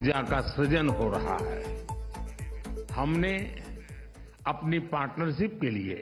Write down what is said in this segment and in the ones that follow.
ऊर्जा का सृजन हो रहा है हमने अपनी पार्टनरशिप के लिए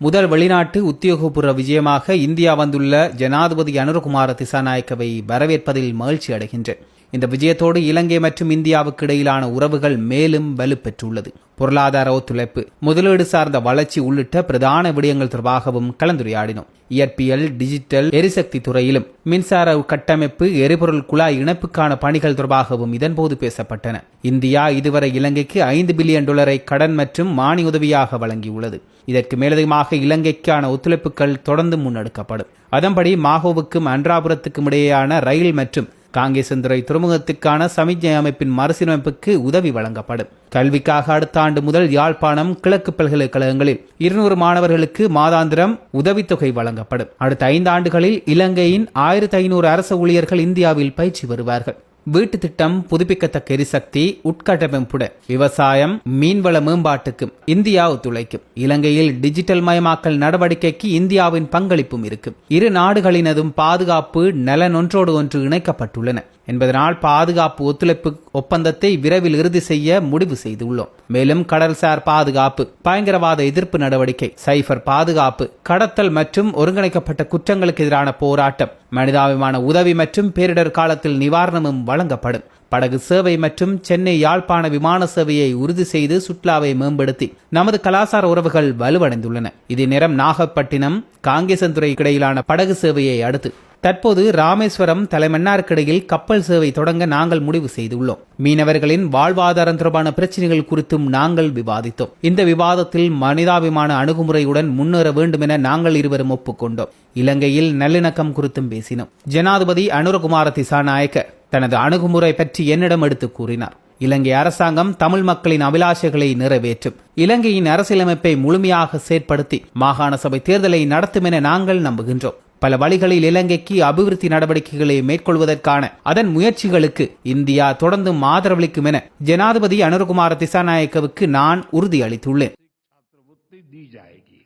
முதல் வெளிநாட்டு உத்தியோகபூர்வ விஜயமாக இந்தியா வந்துள்ள ஜனாதிபதி அனுரகுமார திசாநாயக்கவை வரவேற்பதில் மகிழ்ச்சி அடைகின்றேன் இந்த விஜயத்தோடு இலங்கை மற்றும் இந்தியாவுக்கு இடையிலான உறவுகள் மேலும் வலுப்பெற்றுள்ளது. பொருளாதார ஒத்துழைப்பு முதலீடு சார்ந்த வளர்ச்சி உள்ளிட்ட பிரதான விடயங்கள் தொடர்பாகவும் கலந்துரையாடினோம். இயற்பியல் டிஜிட்டல் எரிசக்தி துறையிலும் மின்சார கட்டமைப்பு எரிபொருள் குழாய் இணைப்புக்கான பணிகள் தொடர்பாகவும் இதன்போது பேசப்பட்டன. இந்தியா இதுவரை இலங்கைக்கு ஐந்து பில்லியன் டாலரை கடன் மற்றும் மானிய உதவியாக வழங்கியுள்ளது. இதற்கு மேலதிகமாக இலங்கைக்கான ஒத்துழைப்புகள் தொடர்ந்து முன்னெடுக்கப்படும். அதன்படி மாகோவுக்கும் அன்றாபுரத்துக்கும் இடையேயான ரயில் மற்றும் காங்கேசந்துறை துறைமுகத்துக்கான சமிக்ஞை அமைப்பின் மறுசீரமைப்புக்கு உதவி வழங்கப்படும். கல்விக்காக அடுத்த ஆண்டு முதல் யாழ்ப்பாணம் கிழக்கு பல்கலைக்கழகங்களில் இருநூறு மாணவர்களுக்கு மாதாந்திரம் உதவித்தொகை வழங்கப்படும். அடுத்த ஐந்து ஆண்டுகளில் இலங்கையின் ஆயிரத்தி ஐநூறு அரசு ஊழியர்கள் இந்தியாவில் பயிற்சி வருவார்கள் வீட்டு திட்டம் புதுப்பிக்கத்தக்க எரிசக்தி உட்கட்டமைப்புட விவசாயம் மீன்வள மேம்பாட்டுக்கும் இந்தியா ஒத்துழைக்கும். இலங்கையில் டிஜிட்டல் மயமாக்கல் நடவடிக்கைக்கு இந்தியாவின் பங்களிப்பும் இருக்கும். இரு நாடுகளினதும் பாதுகாப்பு நலன் ஒன்றோடு ஒன்று இணைக்கப்பட்டுள்ளன. என்பதனால் பாதுகாப்பு ஒத்துழைப்பு ஒப்பந்தத்தை விரைவில் இறுதி செய்ய முடிவு செய்துள்ளோம். மேலும் கடல்சார் பாதுகாப்பு பயங்கரவாத எதிர்ப்பு நடவடிக்கை சைபர் பாதுகாப்பு கடத்தல் மற்றும் ஒருங்கிணைக்கப்பட்ட குற்றங்களுக்கு எதிரான போராட்டம் மனிதாபிமான உதவி மற்றும் பேரிடர் காலத்தில் நிவாரணமும் வழங்கப்படும். படகு சேவை மற்றும் சென்னை யாழ்ப்பாண விமான சேவையை உறுதி செய்து சுற்றுலாவை மேம்படுத்தி நமது கலாச்சார உறவுகள் வலுவடைந்துள்ளன. இதே நேரம் நாகப்பட்டினம் காங்கேசந்துறை இடையிலான படகு சேவையை அடுத்து தற்போது ராமேஸ்வரம் தலைமன்னாருக்கிடையில் கப்பல் சேவை தொடங்க நாங்கள் முடிவு செய்துள்ளோம். மீனவர்களின் வாழ்வாதாரம் தொடர்பான பிரச்சனைகள் குறித்தும் நாங்கள் விவாதித்தோம். இந்த விவாதத்தில் மனிதாபிமான அணுகுமுறையுடன் முன்னேற வேண்டும் என நாங்கள் இருவரும் ஒப்புக்கொண்டோம். இலங்கையில் நல்லிணக்கம் குறித்தும் பேசினோம். ஜனாதிபதி அனுரகுமார திசாநாயக்க தனது அணுகுமுறை பற்றி என்னிடம் எடுத்து கூறினார். இலங்கை அரசாங்கம் தமிழ் மக்களின் அபிலாஷைகளை நிறைவேற்றும். இலங்கையின் அரசியலமைப்பை முழுமையாக செயற்படுத்தி மாகாண சபை தேர்தலை நடத்தும் என நாங்கள் நம்புகின்றோம். பல வழிகளில் இலங்கைக்கு அபிவிருத்தி நடவடிக்கைகளை மேற்கொள்வதற்கான அதன் முயற்சிகளுக்கு இந்தியா தொடர்ந்தும் ஆதரவளிக்கும் என ஜனாதிபதி அனுரகுமார திசாநாயக்கவுக்கு நான் உறுதியளித்துள்ளேன் छात्रवृत्ति दी जाएगी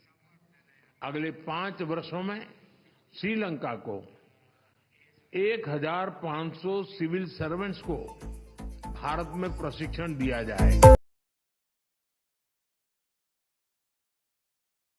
अगले पांच वर्षों में श्रीलंका को 1,500 सिविल सर्वेंट्स को भारत में प्रशिक्षण दिया जाएगा